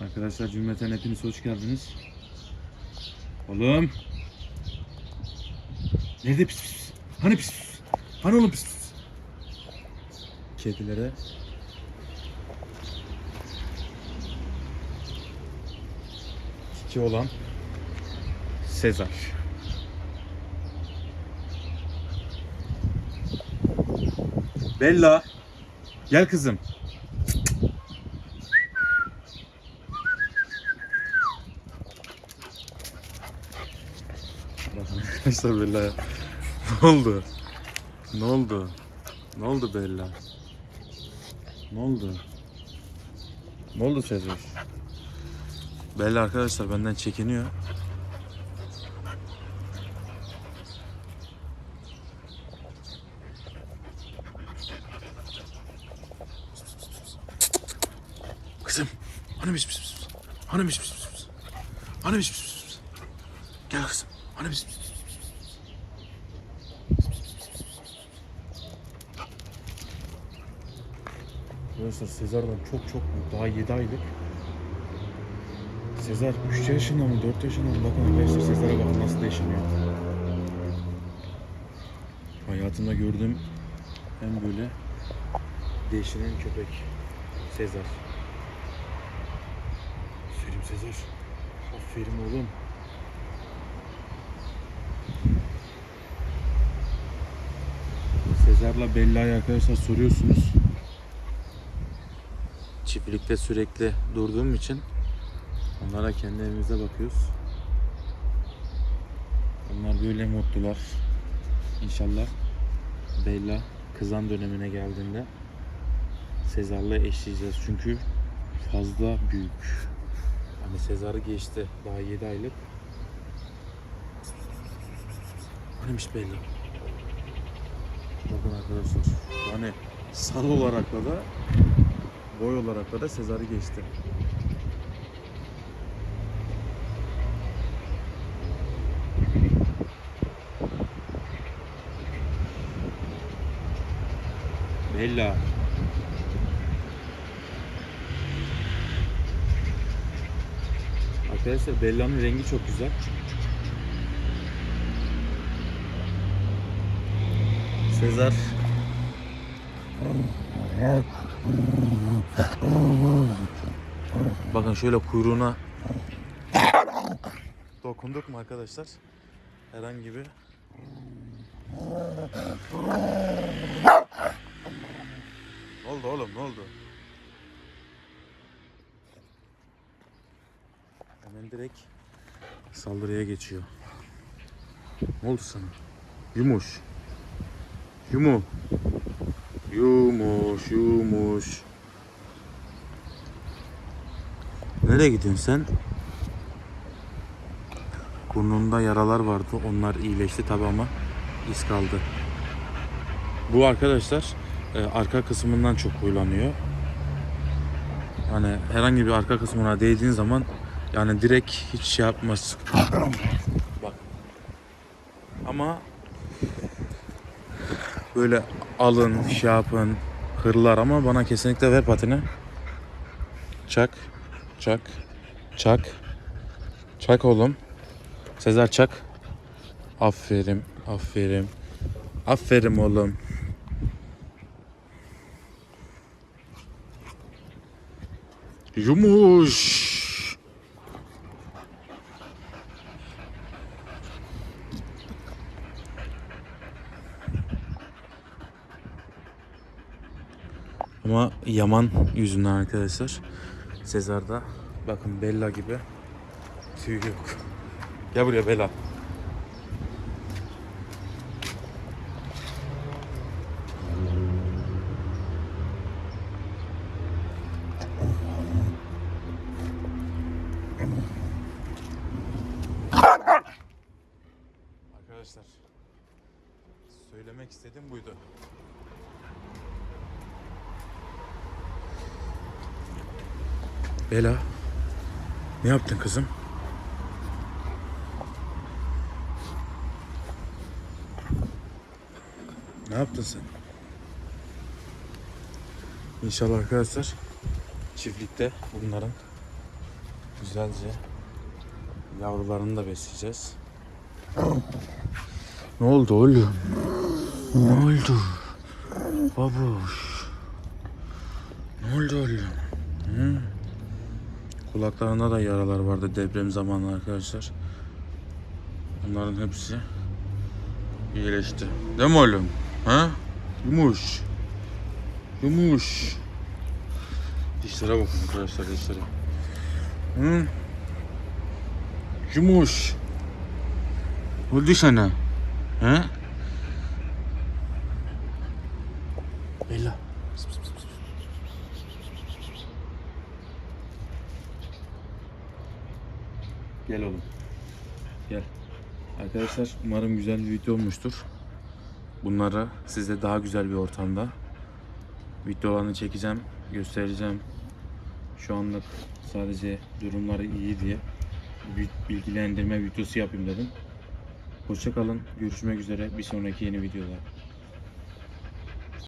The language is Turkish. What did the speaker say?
Arkadaşlar cümleten hepiniz hoş geldiniz. Oğlum. Nerede pis pis? Hani pis pis? Hani oğlum pis pis? Kedilere iki olan Sezar. Bella. Gel kızım. Bella. Ne oldu? Ne oldu? Ne oldu Bella? Ne oldu? Ne oldu Sezar? Bella arkadaşlar benden çekiniyor. Kızım. Hani biz biz biz. Hani biz biz biz. Hani biz biz biz. Gel kızım. Hani biz biz biz. Arkadaşlar Sezar'dan çok çok büyük. Daha 7 aylık. Sezar 3 yaşında mı 4 yaşında mı? Bakın arkadaşlar Sezar'a bakın nasıl değişmiyor. Hayatımda gördüğüm en böyle değişinen köpek. Sezar. Aferin Sezar. Aferin oğlum. Sezar'la Bella'yı arkadaşlar soruyorsunuz. Çiftlikte sürekli durduğum için onlara kendi evimize bakıyoruz. Onlar böyle mutlular. İnşallah Bella kızan dönemine geldiğinde Sezar'la eşleyeceğiz. Çünkü fazla büyük. Hani Sezar'ı geçti. Daha 7 aylık. Hanimiş Bella? Bakın arkadaşlar. Yani sal olarak da boy olarak da da Sezar'ı geçti. Bella. Arkadaşlar Bella'nın rengi çok güzel. Sezar Bakın şöyle kuyruğuna dokunduk mu arkadaşlar? Herhangi bir Ne oldu oğlum ne oldu? Hemen direkt saldırıya geçiyor. Ne oldu sana? Yumuş. Yumu. Yumuş, yumuş. Nereye gidiyorsun sen? Burnunda yaralar vardı. Onlar iyileşti tabi ama iz kaldı. Bu arkadaşlar e, arka kısmından çok huylanıyor. Hani herhangi bir arka kısmına değdiğin zaman yani direkt hiç şey yapmaz. Bak. Ama böyle alın, şey yapın, hırlar ama bana kesinlikle ver patini. Çak, çak, çak. Çak oğlum. Sezer çak. Aferin, aferin. Aferin oğlum. Yumuş. Ama Yaman yüzünden arkadaşlar. Sezar'da bakın Bella gibi tüy yok. Gel buraya Bella. Arkadaşlar söylemek istediğim buydu. Bela. Ne yaptın kızım? Ne yaptın sen? İnşallah arkadaşlar çiftlikte bunların Güzelce yavrularını da besleyeceğiz. ne oldu oğlum? Ne oldu? Babuş. Ne oldu oğlum? Hı? Kulaklarında da yaralar vardı deprem zamanı arkadaşlar. Bunların hepsi iyileşti. Değil mi oğlum? Ha? Yumuş. Yumuş. Dişlere bakın arkadaşlar dişlere. Hı? Yumuş. Oldu sana. He? Gel oğlum. Gel. Arkadaşlar umarım güzel bir video olmuştur. Bunları size daha güzel bir ortamda videolarını çekeceğim, göstereceğim. Şu anlık sadece durumları iyi diye bilgilendirme videosu yapayım dedim. Hoşçakalın. Görüşmek üzere bir sonraki yeni videoda.